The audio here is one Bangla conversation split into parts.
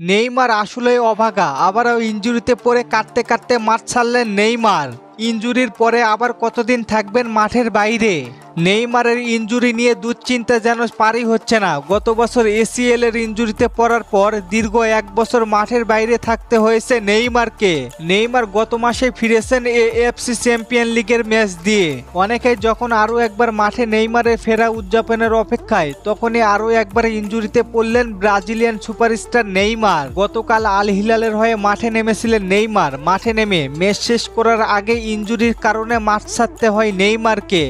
নেইমার আসলে অভাগা আবারও ইঞ্জুরিতে পড়ে কাটতে কাটতে মাঠ ছাড়লেন নেইমার। ইঞ্জুরির পরে আবার কতদিন থাকবেন মাঠের বাইরে? নেইমারের ইঞ্জুরি নিয়ে দুশ্চিন্তা যেন পারই হচ্ছে না। গত বছর এসিএল এর ইঞ্জুরিতে পড়ার পর দীর্ঘ এক বছর মাঠের বাইরে থাকতে হয়েছে নেইমারকে। নেইমার গত মাসে ফিরেছেন এ এএফসি চ্যাম্পিয়ন লিগের ম্যাচ দিয়ে। অনেকেই যখন আরও একবার মাঠে নেইমারের ফেরা উদযাপনের অপেক্ষায়, তখনই আরও একবার ইঞ্জুরিতে পড়লেন ব্রাজিলিয়ান সুপারস্টার নেইমার। গতকাল আল হিলালের হয়ে মাঠে নেমেছিলেন নেইমার। মাঠে নেমে ম্যাচ শেষ করার আগে ইঞ্জুরির কারণে মাঠ ছাড়তে হয় নেইমারকে।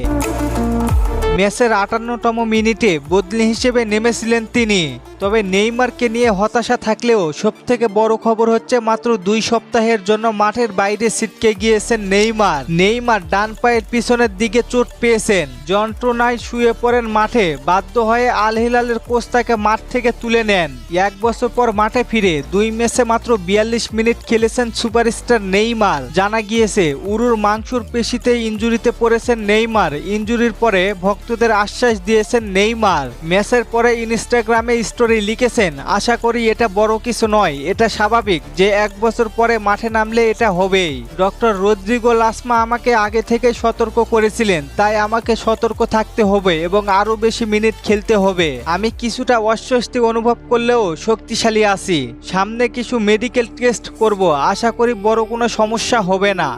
ম্যাচের আটান্নতম মিনিটে বদলি হিসেবে নেমেছিলেন তিনি। তবে নেইমারকে নিয়ে হতাশা থাকলেও সবথেকে বড় খবর হচ্ছে মাত্র দুই সপ্তাহের জন্য মাঠের বাইরে ছিটকে গিয়েছেন নেইমার। নেইমার ডান পায়ের পিছনের দিকে চোট পেয়েছেন। যন্ত্রণায় শুয়ে পড়েন মাঠে, বাধ্য হয়ে আল হিলালের কোচ তাকে মাঠ থেকে তুলে নেন। এক বছর পর মাঠে ফিরে দুই ম্যাচে মাত্র বিয়াল্লিশ মিনিট খেলেছেন সুপারস্টার নেইমার। জানা গিয়েছে, উরুর মাংসুর পেশিতে ইঞ্জুরিতে পড়েছেন নেইমার। ইঞ্জুরির পরে ভক্তদের আশ্বাস দিয়েছেন নেইমার। ম্যাচের পরে ইনস্টাগ্রামে স্টোরি লিখেছেন, আশা করি এটা বড় কিছু নয়, এটা স্বাভাবিক যে এক বছর পরে মাঠে নামলে এটা হবেই। ডক্টর রদ্রিগো লাসমা আমাকে আগে থেকে সতর্ক করেছিলেন, তাই আমাকে সতর্ক থাকতে হবে এবং আরও বেশি মিনিট খেলতে হবে। আমি কিছুটা অস্বস্তি অনুভব করলেও শক্তিশালী আছি। সামনে কিছু মেডিকেল টেস্ট করব, আশা করি বড় কোনো সমস্যা হবে না।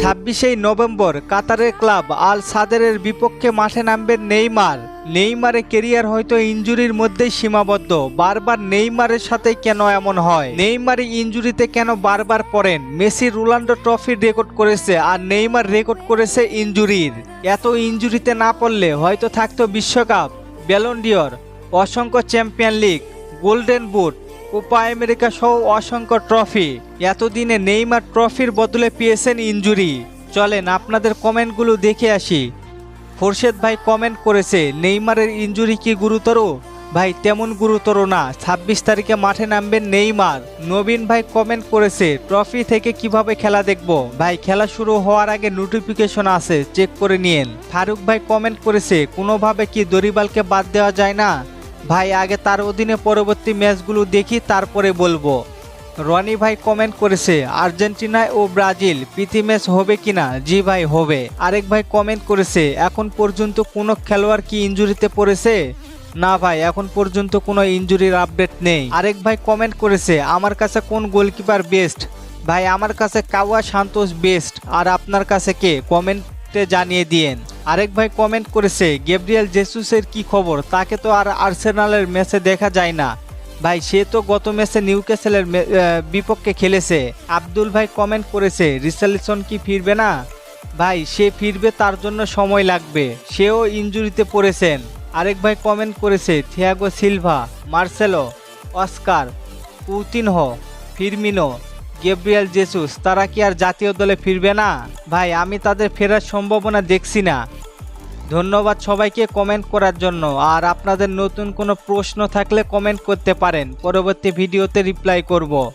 ছাব্বিশে নভেম্বর কাতারের ক্লাব আল সাদেরের বিপক্ষে মাঠে নামবেন নেইমার। নেইমারের কেরিয়ার হয়তো ইঞ্জুরির মধ্যেই সীমাবদ্ধ। বারবার নেইমারের সাথে কেন এমন হয়? নেইমার ইঞ্জুরিতে কেন বারবার পড়েন? মেসি রোনাল্ডো ট্রফি রেকর্ড করেছে আর নেইমার রেকর্ড করেছে ইঞ্জুরির। এত ইঞ্জুরিতে না পড়লে হয়তো থাকতো বিশ্বকাপ। ব্যালন্ডিয়র অসংখ্য champion league, golden boot Copa America সহ অসংখ্য ট্রফি। এতদিনে নেইমার ট্রফির বদলে পেয়েছেন ইঞ্জুরি চলেন আপনাদের কমেন্টগুলো দেখে আসি। খোরশেদ ভাই কমেন্ট করেছে, নেইমারের ইঞ্জুরি কি গুরুতর? ভাই, তেমন গুরুতর না। ছাব্বিশ তারিখে মাঠে নামবেন নেইমার। নবীন ভাই কমেন্ট করেছে, ট্রফি থেকে কীভাবে খেলা দেখব? ভাই, খেলা শুরু হওয়ার আগে নোটিফিকেশন আছে, চেক করে নিয়েন। ফারুক ভাই কমেন্ট করেছে, কোনোভাবে কি দরিবালকে বাদ দেওয়া যায় না? ভাই, আগে তার অধীনে পরবর্তী ম্যাচগুলো দেখি, তারপরে বলব। রনি ভাই কমেন্ট করেছে আর্জেন্টিনায় ও ব্রাজিল, প্রীতি ম্যাচ হবে কিনা? জি ভাই, হবে। আরেক ভাই কমেন্ট করেছে, এখন পর্যন্ত কোনো খেলোয়াড় কি ইঞ্জুরিতে পড়েছে? না ভাই, এখন পর্যন্ত কোনো ইঞ্জুরির আপডেট নেই। আরেক ভাই কমেন্ট করেছে, আমার কাছে কোন গোলকিপার বেস্ট ভাই, আমার কাছে কাওয়া সান্তোষ বেস্ট আর আপনার কাছে কে? কমেন্টে জানিয়ে দিয়েন। আরেক ভাই কমেন্ট করেছে, গেব্রিয়েল জেসুসের কি খবর? তাকে তো আর আর্সেনালের ম্যাচে দেখা যায় না। ভাই, সে তো গত ম্যাচে নিউক্যাসেলের বিপক্ষে খেলেছে। আব্দুল ভাই কমেন্ট করেছে, রিসালিসন কি ফিরবে না? ভাই, সে ফিরবে তার জন্য সময় লাগবে। সেও ইঞ্জুরিতে পড়েছেন। আরেক ভাই কমেন্ট করেছে, Thiago Silva, Marcelo, Oscar Coutinho Firmino Gabriel Jesus, তারা কি আর জাতীয় দলে ফিরবে না? ভাই, আমি তাদের ফেরার সম্ভাবনা দেখছি না। ধন্যবাদ সবাইকে কমেন্ট করার জন্য। আর আপনাদের নতুন কোনো প্রশ্ন থাকলে কমেন্ট করতে পারেন। পরবর্তী ভিডিওতে রিপ্লাই করব।